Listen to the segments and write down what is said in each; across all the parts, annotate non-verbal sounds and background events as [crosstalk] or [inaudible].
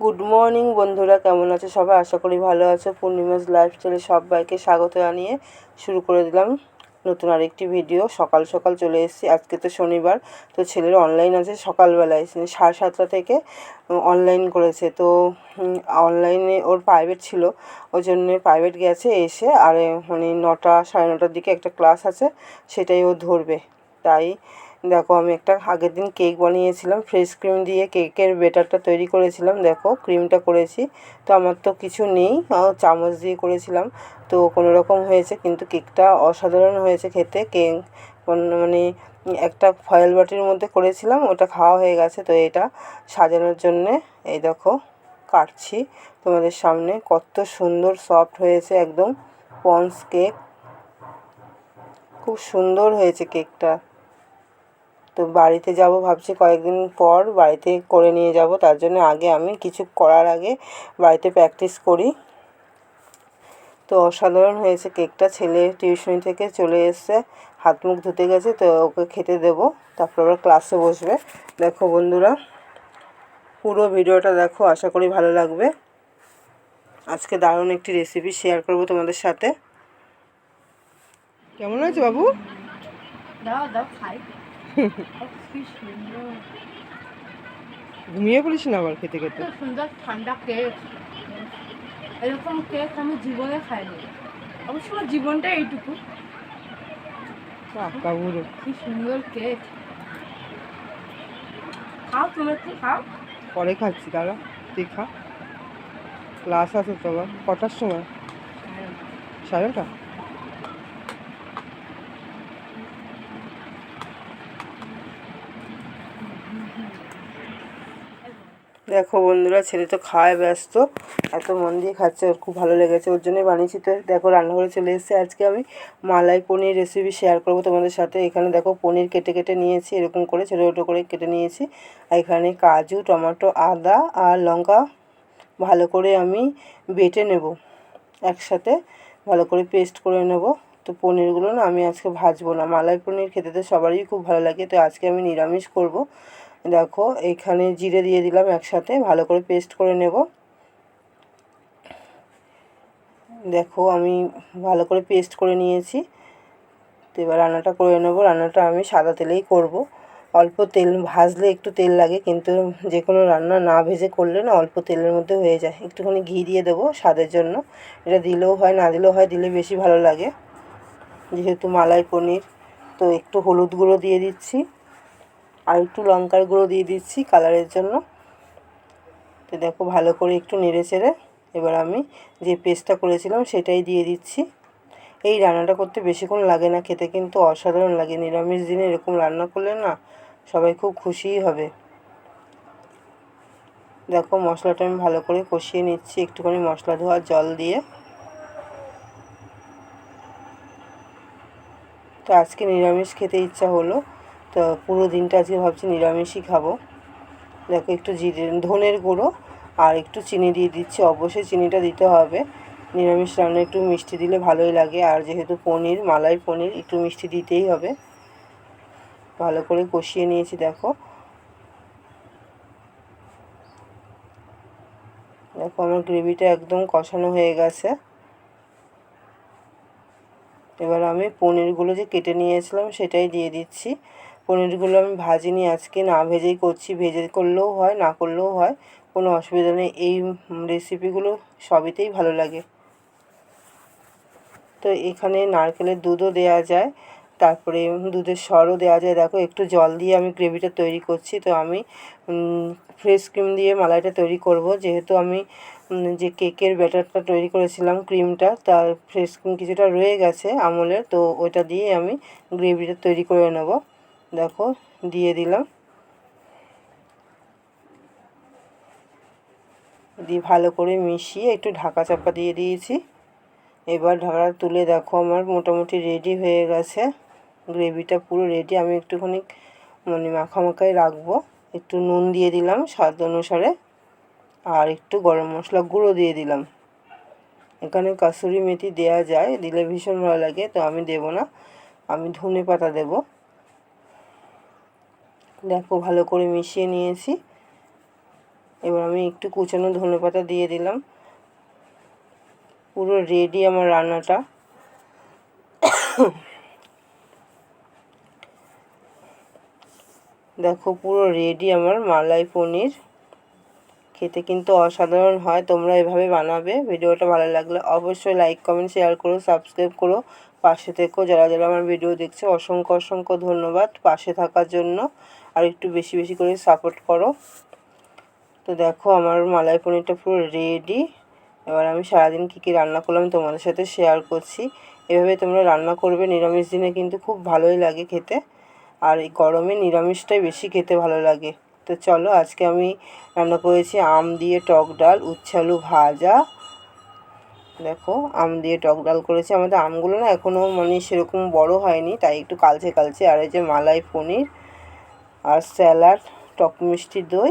Good morning বন্ধুরা, কেমন আছে? সবাই আশা করি ভালো আছে। পূর্ণিমাস লাইফস্টাইলে সবাইকে স্বাগত জানিয়ে শুরু করে দিলাম নতুন আরেকটি ভিডিও সকাল সকাল চলে এসেছি। আজকে তো শনিবার, তো ছেলের অনলাইন আছে। সকালবেলায় সাড়ে সাতটা থেকে অনলাইন করেছে। তো অনলাইনে ওর প্রাইভেট ছিল। ওই জন্যে প্রাইভেট গেছে এসে। আর মানে নটা, সাড়ে নটার দিকে একটা ক্লাস আছে। সেটাই ও ধরবে। তাই দেখো, আমি একটা আগের দিন কেক বানিয়েছিলাম ফ্রেশ ক্রিম দিয়ে কেকের বেটারটা তৈরি করেছিলাম, দেখো ক্রিমটা করেছি। তো আমার তো কিছু নেই চামচ দিয়ে করেছিলাম। তো কোনো রকম হয়েছে, কিন্তু কেকটা অসাধারণ হয়েছে খেতে। কেক মানে একটা ফয়েল বাটির মধ্যে করেছিলাম, ওটা খাওয়া হয়ে গেছে। তো এটা সাজানোর জন্যে এই দেখো, কাটছি। তোমাদের সামনে কত সুন্দর সফট হয়েছে, একদম পন্স কেক খুব সুন্দর হয়েছে কেকটা তো বাড়িতে যাব ভাবছি কয়েকদিন পর বাড়িতে করে নিয়ে যাব। তার জন্য আগে আমি কিছু করার আগে বাড়িতে প্র্যাকটিস করি। তো অসাধারণ হয়েছে কেকটা ছেলে টিউশনি থেকে চলে এসছে, হাত মুখ ধুতে গেছে, তো ওকে খেতে দেবো। তারপর আবার ক্লাসে বসবে। দেখো বন্ধুরা, পুরো ভিডিওটা দেখো, আশা করি ভালো লাগবে। আজকে দারুণ একটি রেসিপি শেয়ার করব তোমাদের সাথে। কেমন হয়েছে বাবু? দাও দাও, খাই। [laughs] ঘুমিয়ে পড়িস না আবার খেতে খেতে? সুন্দর ঠান্ডা কেক এরকম কেক আমি জীবনে খাইনি। অবশ্য আমার জীবনটা এইটুকু। কি সুন্দর কেক খাও তুমি একটু খাও। পরে খাচ্ছি দাদা তুই খা। ক্লাস আছে তো কটার সময়? সাড়ে নটা? দেখো বন্ধুরা, ছেলে তো খাওয়ায় ব্যস্ত, এত মন দিয়ে খাচ্ছে, ওর খুব ভালো লেগেছে, ওর জন্যই বানিয়েছি। তো দেখো, রান্নাঘরে চলে এসেছে। আজকে আমি মালাই পনির রেসিপি শেয়ার করব তোমাদের সাথে। এখানে দেখো, পনির কেটে কেটে নিয়েছি, এরকম করে ছোটো ছোটো করে কেটে নিয়েছি। আর এখানে কাজু, টমেটো, আদা আর লঙ্কা ভালো করে আমি বেটে নেব। একসাথে ভালো করে পেস্ট করে নেব। তো পনিরগুলো না আমি আজকে ভাজবো না। মালাই পনির খেতে তো সবারই খুব ভালো লাগে। তো আজকে আমি নিরামিষ করব। দেখো এখানে জিরে দিয়ে দিলাম একসাথে, ভালো করে পেস্ট করে নেব। দেখো, আমি ভালো করে পেস্ট করে নিয়েছি। তো এবার রান্নাটা করে নেব। রান্নাটা আমি সাদা তেলেই করব। অল্প তেল, ভাজলে একটু তেল লাগে, কিন্তু যে কোনো রান্না না ভেজে করলে না অল্প তেলের মধ্যে হয়ে যায়। একটুখানি ঘি দিয়ে দেবো স্বাদের জন্য। এটা দিলেও হয়, না দিলেও হয়, দিলে বেশি ভালো লাগে। যেহেতু মালাই পনির, তো একটু হলুদ গুঁড়ো দিয়ে দিচ্ছি। আর একটু লঙ্কার গুঁড়ো দিয়ে দিচ্ছি কালারের জন্য। তো দেখো ভালো করে একটু নেড়ে চেড়ে এবার আমি যে পেস্টটা করেছিলাম সেটাই দিয়ে দিচ্ছি। এই রান্নাটা করতে বেশিক্ষণ লাগে না, খেতে কিন্তু অসাধারণ লাগে। নিরামিষ দিনে এরকম রান্না করলে না সবাই খুব খুশিই হবে। দেখো মশলাটা আমি ভালো করে কষিয়ে নিচ্ছি একটুখানি মশলা ধোয়ার জল দিয়ে। তো আজকে নিরামিষ খেতে ইচ্ছা হলো। তো পুরো দিনটা আজকে ভাবছি নিরামিষই খাব। দেখো একটু জিরে, ধনের গুঁড়ো আর একটু চিনি দিয়ে দিচ্ছি। অবশ্যই চিনিটা দিতে হবে। নিরামিষ রান্না একটু মিষ্টি দিলে ভালোই লাগে। আর যেহেতু পনির, মালাই পনির, একটু মিষ্টি দিতেই হবে। ভালো করে কষিয়ে নিয়েছি, দেখো। দেখো আমার গ্রেভিটা একদম কষানো হয়ে গেছে। এবার আমি পনিরগুলো যে কেটে নিয়েছিলাম সেটাই দিয়ে দিচ্ছি। পনিরগুলো আমি ভাজিনি, আজকে না ভেজেই করছি, ভেজে করলেও হয়, না করলেও হয়, কোনো অসুবিধা নেই। এই রেসিপিগুলো সবইতেই ভালো লাগে। তো এখানে নারকেলের দুধও দেওয়া যায়, তারপরে দুধের সরও দেওয়া যায়। দেখো, একটু জল দিয়ে আমি গ্রেভিটা তৈরি করছি, তো আমি ফ্রেশ ক্রিম দিয়ে মালাইটা তৈরি করব। যেহেতু আমি যে কেকের ব্যাটারটা তৈরি করেছিলাম ক্রিমটা তার ফ্রেশ ক্রিম কিছুটা রয়ে গেছে আমলের, তো ওইটা দিয়ে আমি গ্রেভিটা তৈরি করে নেব। দেখো, দিয়ে দিলাম। দিয়ে ভালো করে মিশিয়ে একটু ঢাকা চাপা দিয়ে দিয়েছি। এবার ঢাকা তুলে দেখো, আমার মোটামুটি রেডি হয়ে গেছে। গ্রেভিটা পুরো রেডি আমি একটুখানি মানে মাখামাখাই রাখব। একটু নুন দিয়ে দিলাম স্বাদ অনুসারে। আর একটু গরম মশলা গুঁড়ো দিয়ে দিলাম। এখানে কাসুরি মেথি দেওয়া যায়, দিলে ভীষণ ভালো লাগে, তো আমি দেব না। আমি ধনে পাতা দেব। দেখো, ভালো করে মিশিয়ে নিয়েছি। এবার আমি একটু কুচানো ধনে পাতা দিয়ে দিলাম। পুরো রেডি আমার রান্নাটা। দেখো, পুরো রেডি আমার মালাই পনির। খেতে কিন্তু অসাধারণ হয়, তোমরা এভাবে বানাবে। ভিডিওটা ভালো লাগলে অবশ্যই লাইক কমেন্ট শেয়ার করো সাবস্ক্রাইব করো। পাশে থেকেও যারা যারা আমার ভিডিও দেখছে, অসংখ্য অসংখ্য ধন্যবাদ পাশে থাকার জন্য। আর একটু বেশি বেশি করে সাপোর্ট করো। তো দেখো, আমার মালাই পনিরটা পুরো রেডি এবার আমি সারাদিন কী কী রান্না করলাম তোমাদের সাথে শেয়ার করছি। এভাবে তোমরা রান্না করবে, নিরামিষ দিনে কিন্তু খুব ভালোই লাগে খেতে। আর এই গরমে নিরামিষটাই বেশি খেতে ভালো লাগে। তো চলো, আজকে আমি রান্না করেছি আম দিয়ে টক ডাল উচ্ছালু ভাজা। দেখো, আম দিয়ে টক ডাল করেছি। আমাদের আমগুলো না এখনও মানে সেরকম বড় হয়নি, তাই একটু কালচে কালচে। আর এই যে মালাই পনির আর স্যালাড, টক মিষ্টি দই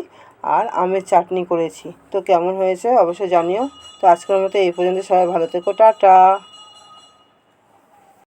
আর আমের চাটনি করেছি। তো কেমন হয়েছে? অবশ্যই জানিও। তো আজকের মতো এই পর্যন্ত। সবাই ভালো থেকো। টাটা।